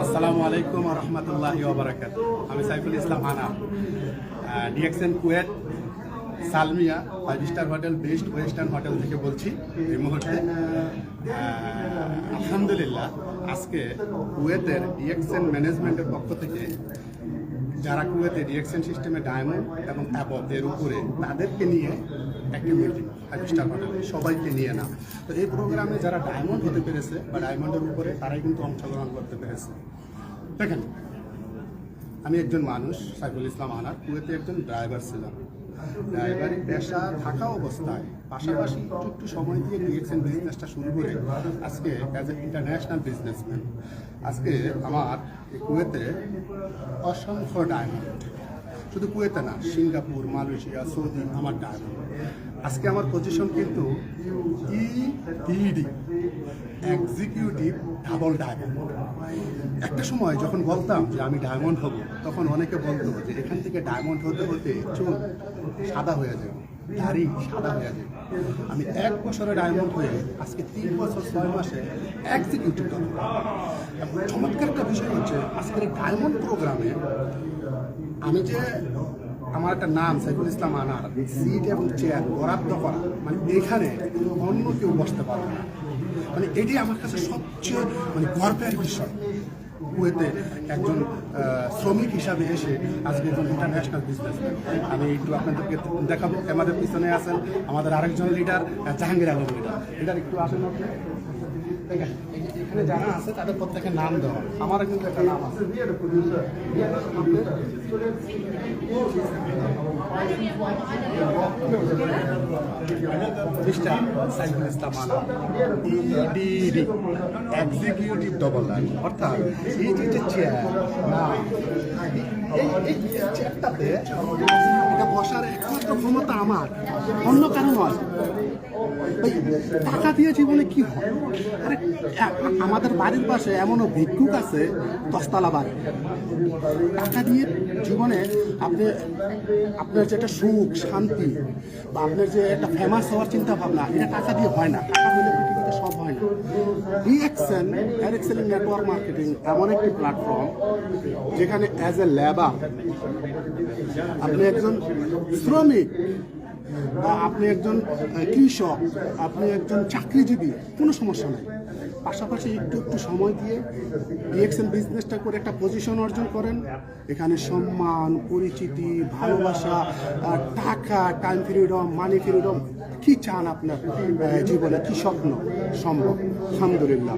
আসসালামু আলাইকুম রহমতুল্লাহ ওবরাকাত আমি সাইফুল ইসলাম আনা DXN Kuwait Salmiya five star hotel best western hotel থেকে বলছি এই মুহূর্তে। আলহামদুলিল্লাহ, আজকে কুয়েতের ডিএক্সএন ম্যানেজমেন্টের পক্ষ থেকে যারা কুয়েতে রিয়েকশন সিস্টেমে ডায়মন্ড এবং অ্যাবভ এর উপরে, তাদেরকে নিয়ে একটি মিটিং আবিষ্কার করা সবাইকে নিয়ে না তো এই প্রোগ্রামে যারা ডায়মন্ড হতে পেরেছে বা ডায়মন্ডের উপরে, তারাই কিন্তু অংশগ্রহণ করতে পেরেছে। দেখেন, আমি একজন মানুষ, সাইফুল ইসলাম আনার, কুয়েতে একজন ড্রাইভার ছিলাম। ড্রাইভারি পেশা থাকা অবস্থায় পাশাপাশি একটু একটু সময় দিয়ে ডিএক্সএন বিজনেসটা শুরু করে আজকে অ্যাজ এ ইন্টারন্যাশনাল বিজনেসম্যান আজকে আমার কুয়েতে অসংখ্য ডায়মন্ড শুধু কুয়েতে না, সিঙ্গাপুর, মালয়েশিয়া, সৌদি, আমার ডায়মন্ড আজকে আমার পজিশন কিন্তু E ED executive double diamond একটা সময় যখন বলতাম যে আমি ডায়মন্ড হব, তখন অনেকে বলতো যে এখান থেকে ডায়মন্ড হতে হতে চুল সাদা হয়ে যাবে, দাড়ি সাদা হয়ে যাবে। আমি এক বছরে ডায়মন্ড হয়ে আজকে তিন বছর ছয় মাসে এক্সিকিউটিভ এবং চমৎকার একটা বিষয় হচ্ছে, আজকের ডায়মন্ড প্রোগ্রামে আমি যে আমার একটা নাম, সাইফুল ইসলাম আনার সিট এবং চেয়ার বরাদ্দ করা। মানে এখানে অন্য কেউ বসতে পারবে না। মানে এটি আমার কাছে সবচেয়ে মানে গর্বের বিষয়। কুয়েতে একজন শ্রমিক হিসাবে এসে আজকে একজন ইন্টারন্যাশনাল বিজনেস আমি একটু আপনাদেরকে দেখাবো। আমাদের পিছনে আছেন আমাদের আরেকজন leader Jahangir Alam leader leader একটু আসেন আপনি। এখানে যারা আছে তাদের প্রত্যেকের নাম দেওয়া। আমারও কিন্তু একটা নাম আছে। Mister Saiful Islam EDD executive double line অর্থাৎ এই চেয়ার এই চেয়ারটাতে বসার একমাত্র ক্ষমতা আমার। অন্য কারও নয়। ভাই, টাকা দিয়ে জীবনে কি হয়? আরে আমাদের বাড়ির পাশে এমনও ভিক্ষুক আছে দশতলা বাড়ি। টাকা দিয়ে জীবনে আপনি আপনার যে একটা সুখ শান্তি বা আপনার যে একটা ফেমাস হওয়ার চিন্তা ভাবনা এটা টাকা দিয়ে হয় না। টাকা দিলে পৃথিবীতে সব হয় না। ডিএক্সএন এক্সেলিং নেটওয়ার্ক মার্কেটিং এমন একটি প্ল্যাটফর্ম যেখানে অ্যাজ এ লেবার আপনি একজন শ্রমিক বা আপনি একজন কৃষক, আপনি একজন চাকরিজীবী, কোনো সমস্যা নেই। পাশাপাশি একটু একটু সময় দিয়ে ডিএক্সএন বিজনেসটা করে একটা পজিশন অর্জন করেন। এখানে সম্মান, পরিচিতি, ভালোবাসা টাকা টাইম ফ্রিডম মানি ফ্রিডম কি চান আপনার জীবনে? কি স্বপ্ন? সম্ভব। আলহামদুলিল্লাহ।